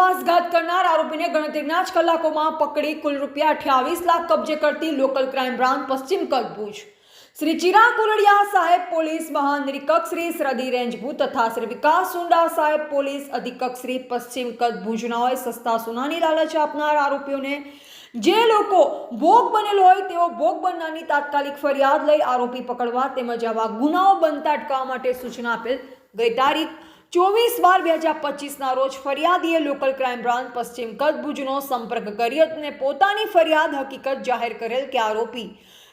વિશ્વાસઘાત કરનાર આરોપીને ગણતરીના જ કલાકોમાં પકડી કુલ રૂપિયા અઠ્યાવીસ લાખ કબજે કરતી લોકલ ક્રાઇમ બ્રાન્ચ પશ્ચિમ કચ્છ ભુજ શ્રી ચિરાગ કોરડિયા સાહેબ પોલીસ મહાનિરીક્ષક શ્રી સરહદી રેન્જ તથા શ્રી વિકાસ સુંડા સાહેબ પોલીસ અધિક્ષક શ્રી પશ્ચિમ કચ્છ હોય સસ્તા સોનાની લાલચ આપનાર આરોપીઓને જે લોકો ભોગ બનેલો હોય તેઓ ભોગ બનનારની તાત્કાલિક ફરિયાદ લઈ આરોપી પકડવા તેમજ આવા ગુનાઓ બનતા અટકાવવા માટે સૂચના આપેલ ગઈ તારીખ ચોવીસ બાર બે હજાર પચીસના રોજ ફરિયાદીએ લોકલ ક્રાઇમ બ્રાન્ચ પશ્ચિમ કચ્છ ભુજનો સંપર્ક કરી અને પોતાની ફરિયાદ હકીકત જાહેર કરેલ કે આરોપી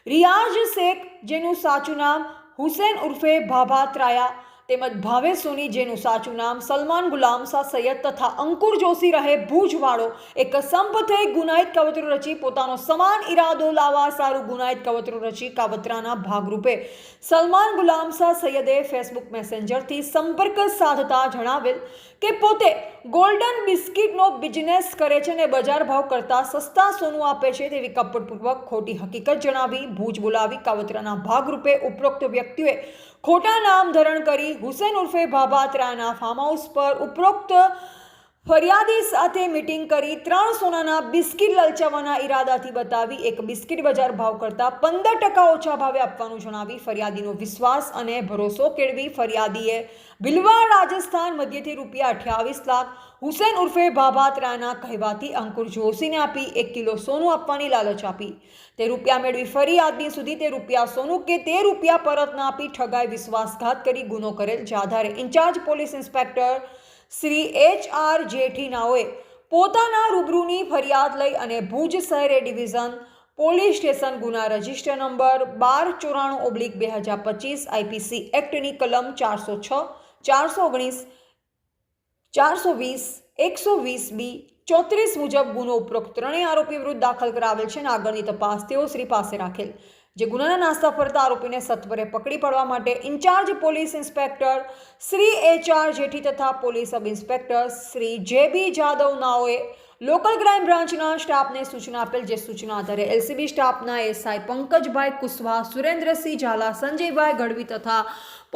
રિયાઝ શેખ, જેનું સાચું નામ હુસેન ઉર્ફે ભાભા ત્રાયા તેમજ ભાવેશ સોની, જેનું સાચું નામ સલમાન ગુલામ શાહ સૈયદ તથા અંકુર જોશી રહે ભુજવાળો એક સંપ થઈ ગુનાહિત કાવતરું રચી પોતાનો સમાન ઈરાદો લાવવા સારું ગુનાહિત કવતરું રચી કાવતરાના ભાગરૂપે સલમાન ગુલામ શાહ સૈયદે ફેસબુક મેસેન્જરથી સંપર્ક સાધતા જણાવેલ કે પોતે ગોલ્ડન બિસ્કિટનો બિઝનેસ કરે છે અને બજાર ભાવ કરતાં સસ્તા સોનું આપે છે તેવી કપટપૂર્વક ખોટી હકીકત જણાવી, ભુજ બોલાવી કાવતરાના ભાગરૂપે ઉપરોક્ત વ્યક્તિઓએ ખોટા નામ ધરણ કરી હુસેન ઉર્ફે ભાભાત્રાના ફાર્મ હાઉસ પર ઉપરોક્ત ફરિયાદી સાથે મીટિંગ કરી ત્રણ સોનાના બિસ્કિટ લલચાવવાના ઈરાદાથી બતાવી એક બિસ્કિટ બજાર ભાવ કરતાં પંદર ટકા ઓછા ભાવે આપવાનું જણાવી ફરિયાદીનો વિશ્વાસ અને ભરોસો કેળવી ફરિયાદીએ ભીલવાડ રાજસ્થાન મધ્યથી રૂપિયા અઠ્યાવીસ લાખ, હુસેન ઉર્ફે ભાભાત્રાના કહેવાથી અંકુર જોશીને આપી એક કિલો સોનું આપવાની લાલચ આપી. તે રૂપિયા મેળવી ફરિયાદની સુધી તે રૂપિયા સોનું કે તે રૂપિયા પરત ના આપી ઠગાઈ વિશ્વાસઘાત કરી ગુનો કરેલ જે આધારે incharge police inspector Shri H R જેઠીનાઓએ પોતાના રૂબરૂની ફરિયાદ લઈ અને ભુજ શહેર ડિવિઝન પોલીસ સ્ટેશન ગુના રજિસ્ટર નંબર બાર ચોરાણું ઓબ્લિક બે હજાર પચીસ આઈપીસી એક્ટની કલમ ચારસો છ, ચારસો ઓગણીસ, ચારસો વીસ, એકસો વીસ બી, ચોત્રીસ મુજબ ગુનો ઉપરોક્ત ત્રણેય આરોપી વિરુદ્ધ દાખલ કરાવેલ છે અને આગળની તપાસ તેઓ શ્રી પાસે રાખેલ. જે ગુનાના નાસ્તા ફરતા આરોપીને સત્વરે પકડી પાડવા માટે incharge police inspector Shri H R Jethi તથા police sub inspector Shri J B Jadav નાઓએ local crime બ્રાન્ચના સ્ટાફને સૂચના આપેલ, જે સૂચના આધારે એલસીબી સ્ટાફના એસઆઈ પંકજભાઈ કુશવાહ સુરેન્દ્રસિંહ ઝાલા, સંજયભાઈ ગઢવી તથા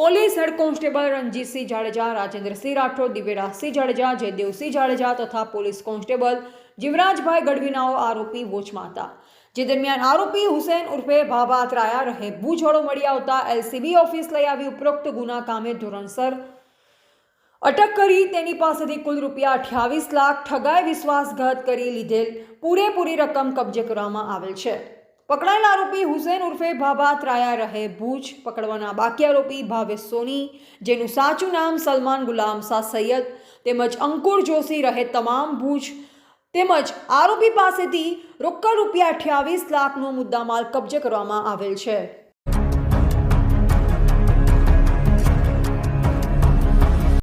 police head constable Ranjitsinh Jadeja, Rajendrasinh Rathod Divyarajsinh Jadeja, Jaydevsinh Jadeja તથા પોલીસ કોન્સ્ટેબલ જીવરાજભાઈ ગઢવીનાઓ આરોપી વોચમાં હતા. જે દરમિયાન આરોપી હુસેન ઉર્ફે ભાભા ત્રાયા રહે. ભૂજોડો મળી આવતા એલસીબી ઓફિસ લઈ આવી ઉપરોક્ત ગુના કામે ધોરણસર અટક કરી. તેની પાસેથી કુલ રૂપિયા અઠ્યાવીસ લાખ ઠગાઈ વિશ્વાસઘાત કરી લીધેલ પૂરેપૂરી રકમ કબજે કરવામાં આવેલ છે. પકડાયેલ આરોપી હુસેન ઉર્ફે ભાભા ત્રાયા રહે. ભૂજ પકડવાના બાકી આરોપી ભાવેશ સોની, જેનું સાચું નામ સલમાન ગુલામ શાહ સૈયદ તેમજ અંકુર જોશી રહે. તમામ ભુજ તેમજ આરોપી પાસેથી રોકડ રૂપિયા અઠ્યાવીસ લાખનો મુદ્દામાલ કબજે કરવામાં આવેલ છે.